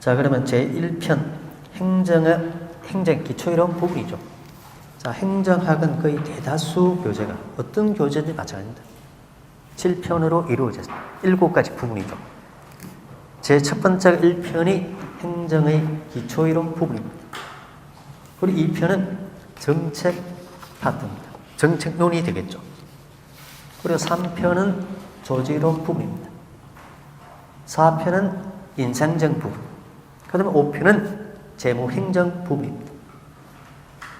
자, 그러면 제1편 행정의 행정 기초이론 부분이죠. 자, 행정학은 거의 대다수 교재가 어떤 교재든 마찬가지입니다. 7편으로 이루어졌습니다. 7가지 부분이죠. 제 첫 번째 1편이 행정의 기초이론 부분입니다. 그리고 2편은 정책 파트입니다. 정책론이 되겠죠. 그리고 3편은 조직이론 부분입니다. 4편은 인상정 부분. 그 다음에 5편은 재무행정 부분입니다.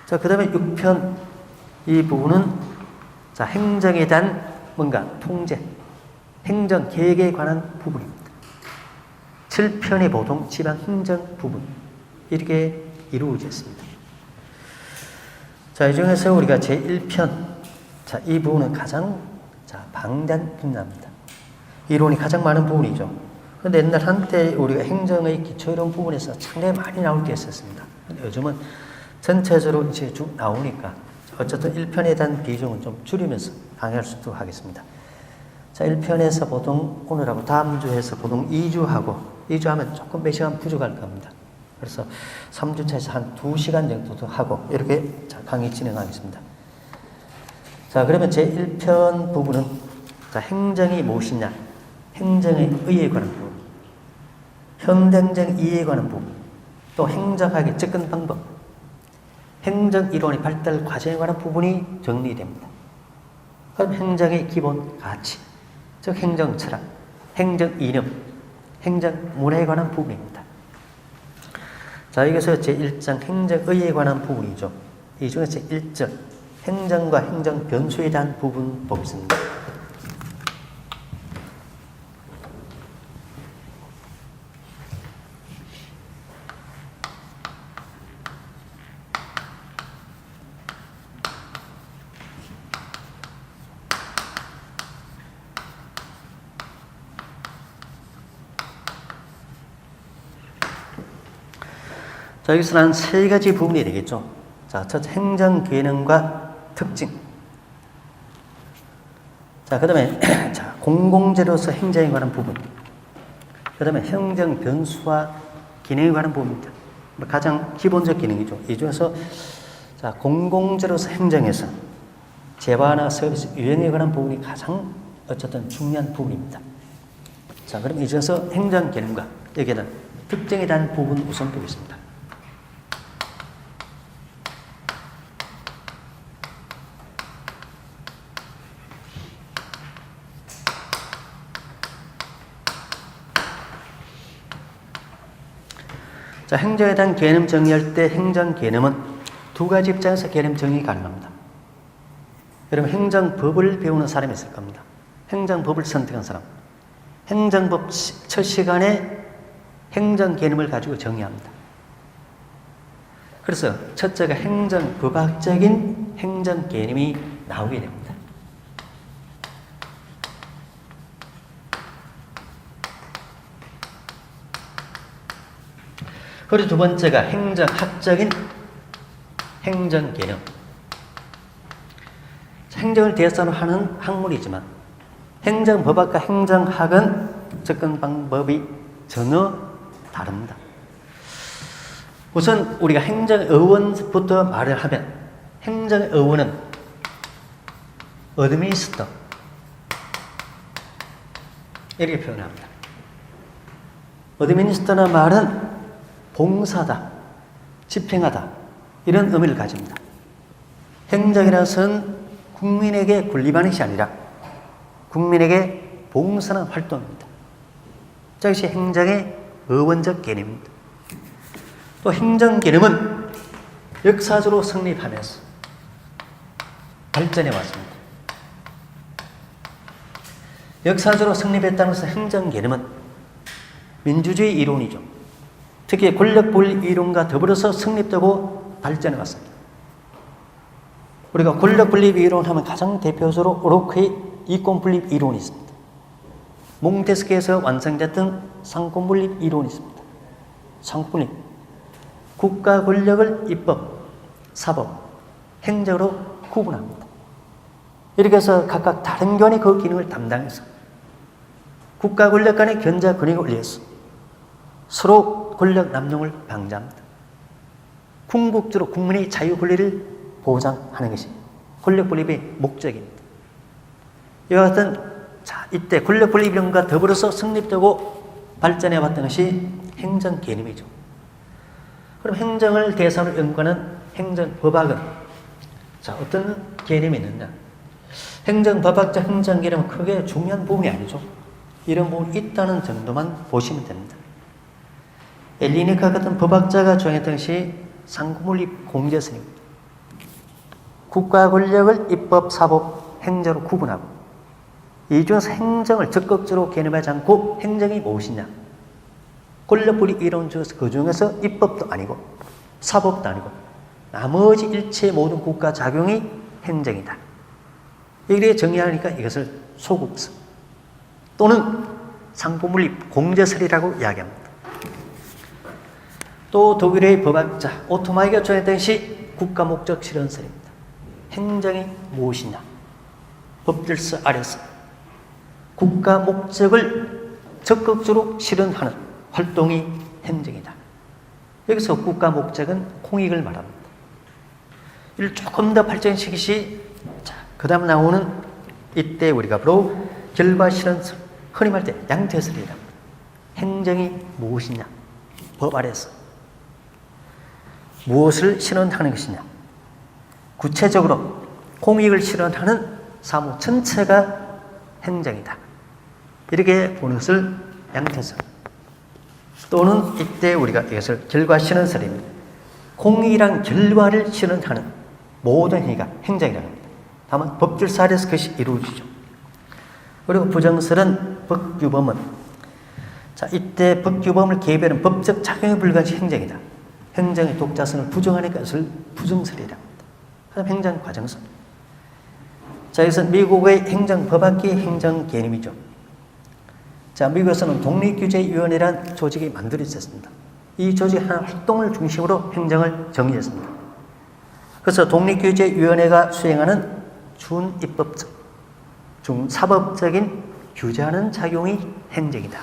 자, 그 다음에 6편 이 부분은 자, 행정에 대한 뭔가 통제, 행정 계획에 관한 부분입니다. 7편이 보통 지방 행정 부분 이렇게 이루어졌습니다. 자, 이 중에서 우리가 제1편 자, 이 부분은 가장 자, 방대한 분야입니다. 이론이 가장 많은 부분이죠. 그런데 옛날 한때 우리가 행정의 기초이론 부분에서 상당히 많이 나올 게 있었습니다. 근데 요즘은 전체적으로 이제 쭉 나오니까 어쨌든 1편에 대한 비중은 좀 줄이면서 강의할 수도 하겠습니다. 자, 1편에서 보통 오늘하고 다음 주에서 보통 2주 하고 2주 하면 조금 몇 시간 부족할 겁니다. 그래서 3주차에서 한 2시간 정도도 하고 이렇게 자, 강의 진행하겠습니다. 자, 그러면 제 1편 부분은 자, 행정이 무엇이냐? 행정의 의에 관한 부분, 현행정 이해에 관한 부분, 또 행정학의 접근 방법, 행정 이론의 발달 과정에 관한 부분이 정리됩니다. 그럼 행정의 기본 가치, 즉 행정 철학, 행정 이념, 행정 문화에 관한 부분입니다. 자, 여기서 제1장 행정의에 관한 부분이죠. 이 중에서 1절 행정과 행정 변수에 대한 부분 보겠습니다. 자, 여기서 한세 가지 부분이 되겠죠. 자, 첫 행정 기능과 특징. 자, 그 다음에, 자, 공공재로서 행정에 관한 부분. 그 다음에 행정 변수와 기능에 관한 부분입니다. 뭐 가장 기본적 기능이죠. 이 중에서, 자, 공공재로서 행정에서 재화나 서비스 유형에 관한 부분이 가장 어쨌든 중요한 부분입니다. 자, 그럼 이 중에서 행정 기능과 여기에는 특징에 대한 부분 우선 보겠습니다. 자, 행정에 대한 개념 정의할 때 행정 개념은 두 가지 입장에서 개념 정의 가능합니다. 여러분, 행정법을 배우는 사람이 있을 겁니다. 행정법을 선택한 사람. 행정법 시- 첫 시간에 행정 개념을 가지고 정의합니다. 그래서 첫째가 행정법학적인 행정 개념이 나오게 됩니다. 그리고 두 번째가 행정학적인 행정 개념. 행정을 대상으로 하는 학문이지만 행정법학과 행정학은 접근 방법이 전혀 다릅니다. 우선 우리가 행정의원부터 말을 하면 행정의원은 어드미니스터 이렇게 표현합니다. 어드미니스터는 말은 봉사다, 집행하다 이런 의미를 가집니다. 행정이라는 것은 국민에게 군림하는 것이 아니라 국민에게 봉사하는 활동입니다. 자, 이것이 행정의 의원적 개념입니다. 또 행정 개념은 역사적으로 성립하면서 발전해 왔습니다. 역사적으로 성립했다는 것은 행정 개념은 민주주의 이론이죠. 특히 권력 분립 이론과 더불어서 성립되고 발전해 왔습니다. 우리가 권력 분립 이론 하면 가장 대표적으로 오로크의 이권 분립 이론이 있습니다. 몽테스키에서 완성됐던 상권 분립 이론이 있습니다. 상권 분립. 국가 권력을 입법, 사법, 행정으로 구분합니다. 이렇게 해서 각각 다른 견이 그 기능을 담당해서 국가 권력 간의 견자 권익을 위해서 서로 권력 남용을 방지합니다. 궁극적으로 국민의 자유 권리를 보장하는 것이 권력 분립의 목적입니다. 이와 같은 자 이때 권력 분립 이론과 더불어서 성립되고 발전해 왔던 것이 행정 개념이죠. 그럼 행정을 대상으로 연구하는 행정법학은 자 어떤 개념이 있느냐? 행정법학적 행정 개념은 크게 중요한 부분이 아니죠. 이런 부분이 있다는 정도만 보시면 됩니다. 엘리니카 같은 법학자가 주장했던 것이 상구물립 공제선입니다. 국가 권력을 입법, 사법, 행정으로 구분하고 이 중에서 행정을 적극적으로 개념하지 않고 행정이 무엇이냐? 권력분립 이론 중에서 그 중에서 입법도 아니고 사법도 아니고 나머지 일체 모든 국가 작용이 행정이다. 이렇게 정의하니까 이것을 소국성 또는 상부물립 공제설이라고 이야기합니다. 또 독일의 법학자 오토마이가 주장했던 것이 국가 목적 실현설입니다. 행정이 무엇이냐? 법질서 아래서 국가 목적을 적극적으로 실현하는 활동이 행정이다. 여기서 국가 목적은 공익을 말합니다. 이를 조금 더 발전시키시, 자, 그 다음 나오는 이때 우리가 바로 결과 실현설, 흔히 말할 때 양태설이랍니다. 행정이 무엇이냐? 법 아래서. 무엇을 실현하는 것이냐? 구체적으로 공익을 실현하는 사무 전체가 행정이다. 이렇게 보는 것을 양태설. 또는 이때 우리가 이것을 결과 실현설입니다. 공익이란 결과를 실현하는 모든 행위가 행정이라고 합니다. 다만 법질서 아래서 그것이 이루어지죠. 그리고 부정설은 법규범은 자 이때 법규범을 개별은 법적 작용에 불과한 행정이다. 행정의 독자성을 부정하니까 그것을 부정설이라 합니다. 그다음 행정 과정설. 자 여기서 미국의 행정 법학기 행정 개념이죠. 자 미국에서는 독립규제위원회라는 조직이 만들어졌습니다. 이 조직 하나 활동을 중심으로 행정을 정의했습니다. 그래서 독립규제위원회가 수행하는 준입법적, 중사법적인 규제하는 작용이 행정이다.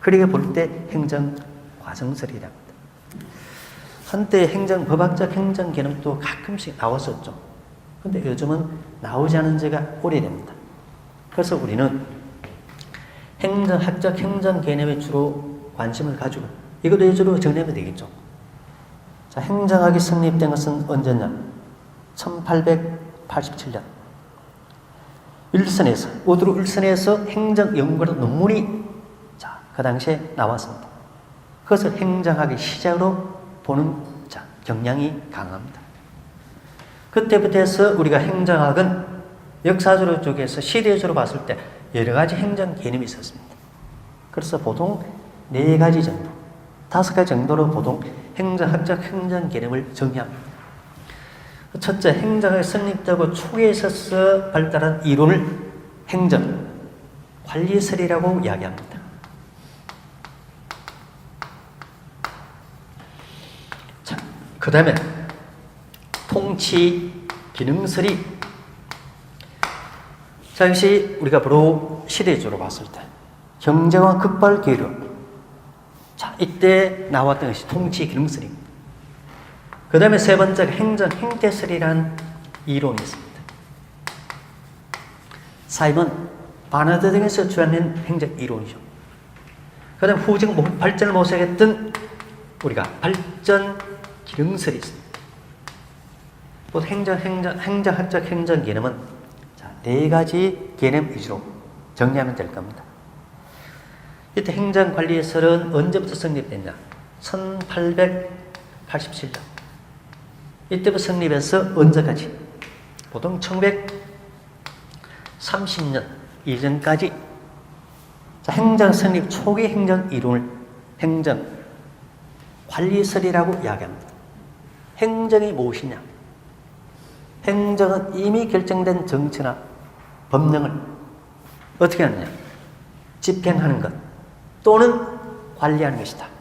그렇게 볼 때 행정 과정설이랍니다. 한때 행정 법학적 행정 개념도 가끔씩 나왔었죠. 근데 요즘은 나오지 않은 지가 오래됩니다. 그래서 우리는 행정학적 행정 개념에 주로 관심을 가지고 이것도 예주로 정리하면 되겠죠. 자, 행정학이 성립된 것은 언제냐? 1887년. 일선에서, 우드루 일선에서 행정연구로 논문이 자, 그 당시에 나왔습니다. 그것을 행정학의 시작으로 보는 자, 경향이 강합니다. 그때부터 해서 우리가 행정학은 역사적으로 쪽에서 시대적으로 봤을 때 여러 가지 행정 개념이 있었습니다. 그래서 보통 네 가지 정도, 다섯 가지 정도로 보통 행정학적 행정 개념을 정의합니다. 첫째, 행정의 성립되고 초기에 있어서 발달한 이론을 행정, 관리설이라고 이야기합니다. 자, 그 다음에 통치 기능설이 자, 이것이 우리가 바로 시대적으로 봤을 때 경제와 극발 계력 자, 이때 나왔던 것이 통치 기능설입니다. 그 다음에 세 번째가 행정 행태설이라는 이론이 있습니다. 사임은 바나드 등에서 주장된 행정 이론이죠. 그 다음 후정 발전을 모색했던 우리가 발전 기능설이 있습니다. 또 행정, 행정, 행정 학적 행정 개념은 자, 네 가지 개념 위주로 정리하면 될 겁니다. 이때 행정 관리설은 언제부터 성립됐냐? 1887년. 이때부터 성립해서 언제까지? 보통 1930년 이전까지 자, 행정 성립 초기 행정 이론을 행정 관리설이라고 이야기합니다. 행정이 무엇이냐? 행정은 이미 결정된 정치나 법령을 어떻게 하느냐? 집행하는 것 또는 관리하는 것이다.